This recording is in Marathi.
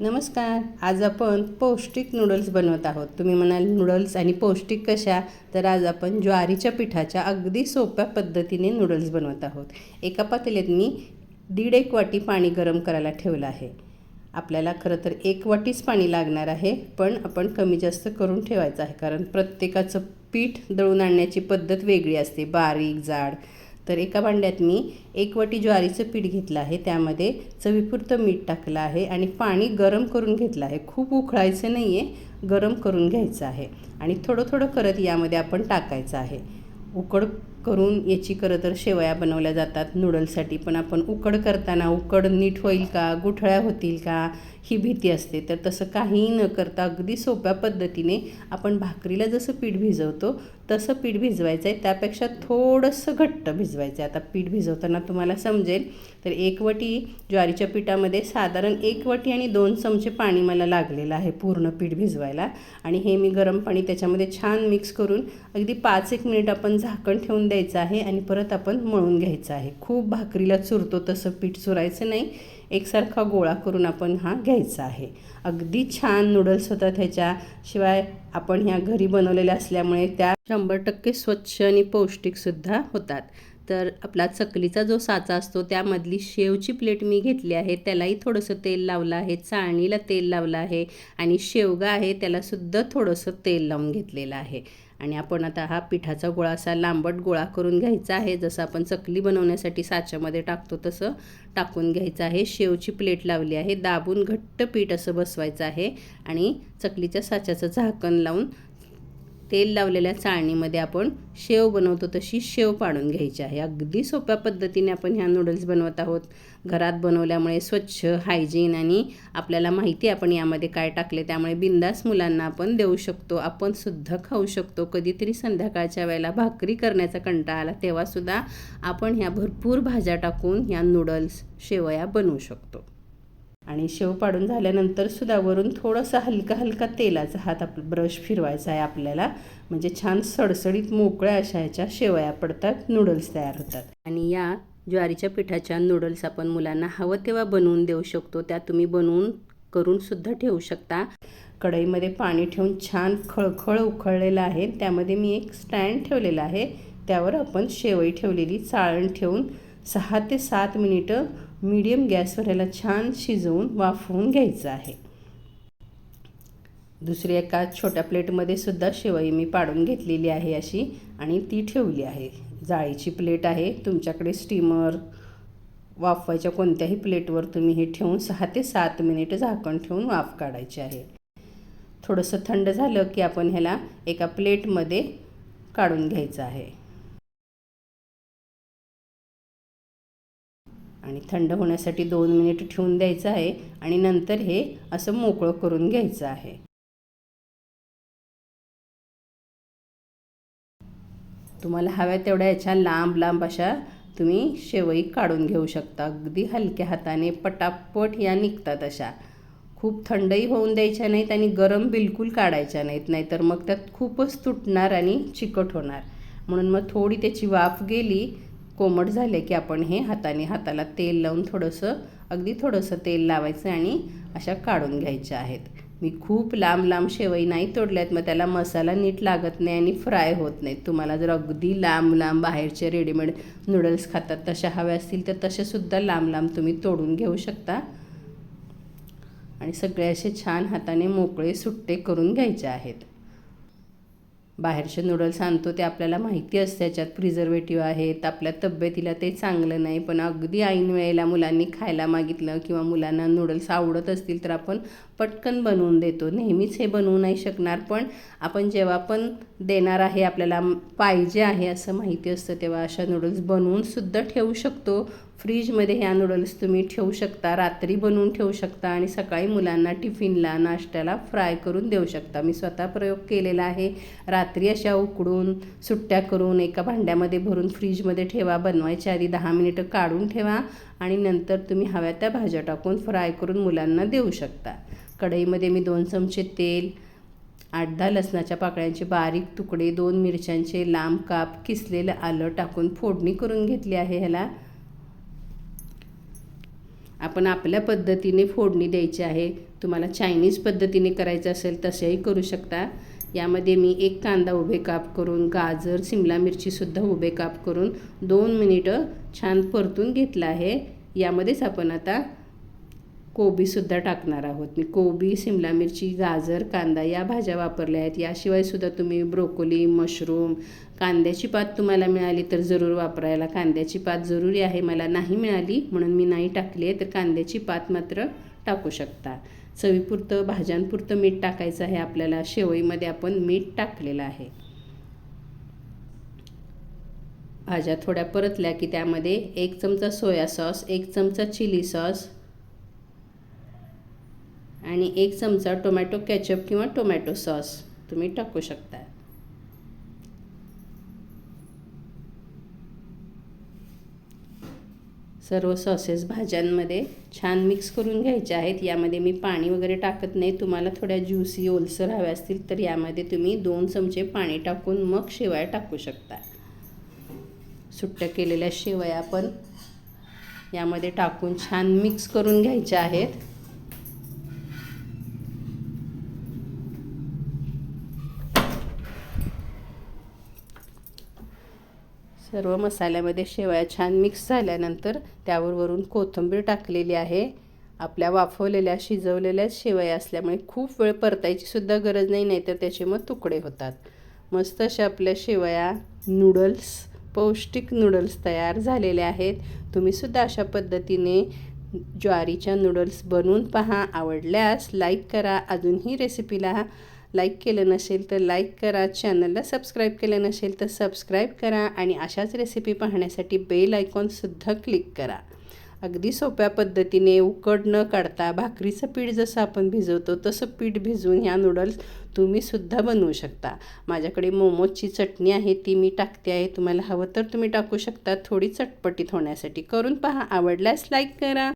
नमस्कार. आज आपण पौष्टिक नूडल्स बनवत आहोत. तुम्ही म्हणाल नूडल्स आणि पौष्टिक कशा? तर आज आपण ज्वारीच्या पिठाच्या अगदी सोप्या पद्धतीने नूडल्स बनवत आहोत. एका पातेल्यात मी दीड एक वाटी पाणी गरम करायला ठेवलं आहे. आपल्याला खरं तर एक वाटीच पाणी लागणार आहे पण आपण कमी जास्त करून ठेवायचं आहे कारण प्रत्येकाचं पीठ दळून आणण्याची पद्धत वेगळी असते. बारीक जाड. तर एका भांड्यात मी एक वटी ज्वारीचं पीठ घेतलं आहे. त्यामध्ये चवीपुरतं मीठ टाकलं आहे आणि पाणी गरम करून घेतलं आहे. खूप उकळायचं नाही आहे गरम करून घ्यायचं आहे. आणि थोडं थोडं करत यामध्ये आपण टाकायचं आहे. उकड करून याची खरं तर शेवया बनवल्या जातात. नूडल्ससाठी पण आपण उकड करताना उकड नीट होईल का गुठळ्या होतील का ही भीती असते. तर तसं काहीही न करता अगदी सोप्या पद्धतीने आपण भाकरीला जसं पीठ भिजवतो तसं पीठ भिजवायचं आहे त्यापेक्षा थोडंसं घट्ट भिजवायचं आहे आता पीठ भिजवताना तुम्हाला समजेल तर एक वटी ज्वारीच्या पिठामध्ये साधारण एक वटी आणि दोन चमचे पाणी मला लागलेलं आहे पूर्ण पीठ भिजवायला. आणि हे मी गरम पाणी त्याच्यामध्ये छान मिक्स करून अगदी पाच एक मिनिट आपण झाकण ठेवून द्यायचं आहे आणि परत आपण मळून घ्यायचं आहे. खूप भाकरीला चुरतो तसं पीठ चुरायचं नाही. एकसारखा गोळा करून आपण हा घ्यायचा आहे. अगदी छान नूडल्स होतात ह्याच्याशिवाय आपण ह्या घरी बनवलेल्या असल्यामुळे त्या शंभर टक्के स्वच्छ आणि पौष्टिकसुद्धा होतात. तर आपला चकलीचा जो साचा असतो त्यामधली शेवची प्लेट मी घेतली आहे. त्यालाही थोडंसं तेल लावलं आहे चाळणीला तेल लावलं आहे आणि शेवगा आहे त्यालासुद्धा थोडंसं तेल लावून घेतलेलं आहे. आणि आपण आता हा पिठाचा गोळा असा लांबट गोळा करून घ्यायचा आहे. जसं आपण चकली बनवण्यासाठी साच्यामध्ये टाकतो तसं टाकून घ्यायचं आहे. शेवची प्लेट लावली आहे. दाबून घट्ट पीठ असं बसवायचं आहे आणि चकलीच्या साच्याचं झाकण लावून तेल लावलेल्या चाळणीमध्ये आपण शेव बनवतो तशी शेव पाडून घ्यायची आहे. अगदी सोप्या पद्धतीने आपण ह्या नूडल्स बनवत आहोत. घरात बनवल्यामुळे स्वच्छ हायजीन आणि आपल्याला माहिती आपण यामध्ये काय टाकले त्यामुळे बिंदास मुलांना आपण देऊ शकतो. आपण सुद्धा खाऊ शकतो. कधीतरी संध्याकाळच्या वेळेला भाकरी करण्याचा कंटाळा आला तेव्हासुद्धा आपण ह्या भरपूर भाज्या टाकून ह्या नूडल्स शेवया बनवू शकतो. आणि शेव पाडून झाल्यानंतर सुद्धा वरून थोडंसं हलका हलका तेलाचा हात आप ब्रश फिरवायचा आहे आपल्याला. म्हणजे छान सडसडीत मोकळ्या अशा ह्याच्या शेवया पडतात नूडल्स तयार होतात. आणि या ज्वारीच्या पिठाच्या नूडल्स आपण मुलांना हवं तेव्हा बनवून देऊ शकतो. त्या तुम्ही बनवून करून सुद्धा ठेवू शकता. कढईमध्ये पाणी ठेवून छान खळखळ उखळलेलं आहे. त्यामध्ये मी एक स्टँड ठेवलेला आहे. त्यावर आपण शेवई ठेवलेली चाळण ठेवून सहा ते सात मिनिटं मीडियम गॅसवर याला छान शिजवून वाफवून घ्यायचं आहे. दुसरी एका छोट्या प्लेटमध्ये सुद्धा शेवई मी पाडून घेतलेली आहे अशी आणि ती ठेवली आहे. जाळीची प्लेट आहे. तुमच्याकडे स्टीमर वाफवायच्या कोणत्याही प्लेटवर तुम्ही हे ठेवून सहा ते सात मिनिट झाकण ठेवून वाफ काढायची आहे. थोडंसं थंड झालं की आपण ह्याला एका प्लेटमध्ये काढून घ्यायचं आहे. आणि थंड होण्यासाठी दोन मिनिट ठेवून द्यायचं आहे आणि नंतर हे असं मोकळं करून घ्यायचं आहे. तुम्हाला हव्या तेवढ्या याच्या लांब लांब अशा तुम्ही शेवई काढून घेऊ शकता. अगदी हलक्या हाताने पटापट या निघतात अशा. खूप थंडही होऊन द्यायच्या नाहीत आणि गरम बिलकुल काढायच्या नाहीत नाहीतर मग त्यात खूपच तुटणार आणि चिकट होणार. म्हणून मग थोडी त्याची वाफ गेली कोमट झाले की आपण हे हाताने हाताला तेल लावून थोडंसं अगदी थोडंसं तेल लावायचं आणि अशा काढून घ्यायच्या आहेत. मी खूप लांब लांब शेवई नाही तोडल्यात मग त्याला मसाला नीट लागत नाही आणि फ्राय होत नाहीत. तुम्हाला जर अगदी लांब लांब बाहेरचे रेडीमेड नूडल्स खातात तशा हव्या असतील तर तसेसुद्धा लांब लांब तुम्ही तोडून घेऊ शकता. आणि सगळे असे छान हाताने मोकळे सुट्टे करून घ्यायचे आहेत. बाहेरचे नूडल्स आणतो ते आपल्याला माहिती असते त्याच्यात प्रिझर्वेटिव्ह आहेत आपल्या तब्येतीला ते चांगलं नाही. पण अगदी ऐन वेळेला मुलांनी खायला मागितलं किंवा मुलांना नूडल्स आवडत असतील तर आपण पटकन बनवून देतो. नेहमीच हे बनवू नाही शकणार पण आपण जेव्हा पण देणार आहे आपल्याला पाहिजे आहे असं माहिती असतं तेव्हा अशा नूडल्स बनवून सुद्धा ठेवू शकतो. फ्रीजमध्ये ह्या नूडल्स तुम्ही ठेवू शकता रात्री बनवून ठेवू शकता आणि सकाळी मुलांना टिफिनला नाश्त्याला फ्राय करून देऊ शकता. मी स्वतः प्रयोग केलेला आहे. रात्री अशा उकडून सुट्ट्या करून एका भांड्यामध्ये भरून फ्रीजमध्ये ठेवा. बनवायच्या आधी दहा मिनिटं काढून ठेवा आणि नंतर तुम्ही हव्या त्या भाज्या टाकून फ्राय करून मुलांना देऊ शकता. कढईमध्ये मी दोन चमचे तेल आठ दहा लसणाच्या पाकळ्यांचे बारीक तुकडे दोन मिरच्यांचे लांब काप किसलेलं आलं टाकून फोडणी करून घेतली आहे ह्याला. आपण आपल्या पद्धतीने फोडणी द्यायची आहे. तुम्हाला चायनीज पद्धतीने करायचं असेल तसेही करू शकता. यामध्ये मी एक कांदा उभे काप करून गाजर सिमला मिरचीसुद्धा उभे काप करून दोन मिनिटं छान परतून घेतलं आहे. यामध्येच आपण आता कोबीसुद्धा टाकणार आहोत. मी कोबी सिमला मिरची गाजर कांदा या भाज्या वापरल्या आहेत. याशिवायसुद्धा तुम्ही ब्रोकोली मशरूम कांद्याची पात तुम्हाला मिळाली तर जरूर वापरायला. कांद्याची पात जरुरी आहे मला नाही मिळाली म्हणून मी नाही टाकली आहे तर कांद्याची पात मात्र टाकू शकता. चवीपुरतं भाज्यांपुरतं मीठ टाकायचं आहे आपल्याला शेवईमध्ये आपण मीठ टाकलेलं आहे. भाज्या थोड्या परतल्या की त्यामध्ये एक चमचा सोया सॉस एक चमचा चिली सॉस आणि एक चमचा टोमॅटो कॅचअप किंवा टोमॅटो सॉस तुम्ही टाकू शकता. सर्व सॉसेस भाज्यांमध्ये छान मिक्स करून घ्यायचे आहेत. यामध्ये मी पाणी वगैरे टाकत नाही. तुम्हाला थोड्या ज्युसी ओलसर हव्या असतील तर यामध्ये तुम्ही दोन चमचे पाणी टाकून मग शेवया टाकू शकता. सुट्ट्या केलेल्या शेवया पण यामध्ये टाकून छान मिक्स करून घ्यायच्या आहेत. सर्व मसाल्यामध्ये शेवया छान मिक्स झाल्यानंतर त्यावर वरून कोथिंबीर टाकलेली आहे. आपल्या वाफवलेल्या शिजवलेल्या शेवया असल्यामुळे खूप वेळ परतायची सुद्धा गरज नाही नाहीतर त्याचे मग तुकडे होतात. मस्त अशा आपल्या शेवया नूडल्स पौष्टिक नूडल्स तयार झालेले आहेत. तुम्हीसुद्धा अशा पद्धतीने ज्वारीच्या नूडल्स बनवून पहा. आवडल्यास लाईक करा. अजूनही रेसिपीला लाईक केलं नसेल तर लाईक करा चॅनलला सबस्क्राईब केलं नसेल तर सबस्क्राईब करा आणि अशाच रेसिपी पाहण्यासाठी बेल आयकॉनसुद्धा क्लिक करा. अगदी सोप्या पद्धतीने उकड न काढता भाकरीचं पीठ जसं आपण भिजवतो तसं पीठ भिजवून ह्या नूडल्स तुम्हीसुद्धा बनवू शकता. माझ्याकडे मोमोजची चटणी आहे ती मी टाकते आहे. तुम्हाला हवं तर तुम्ही टाकू शकता. थोडी चटपटीत होण्यासाठी करून पहा. आवडल्यास लाईक करा.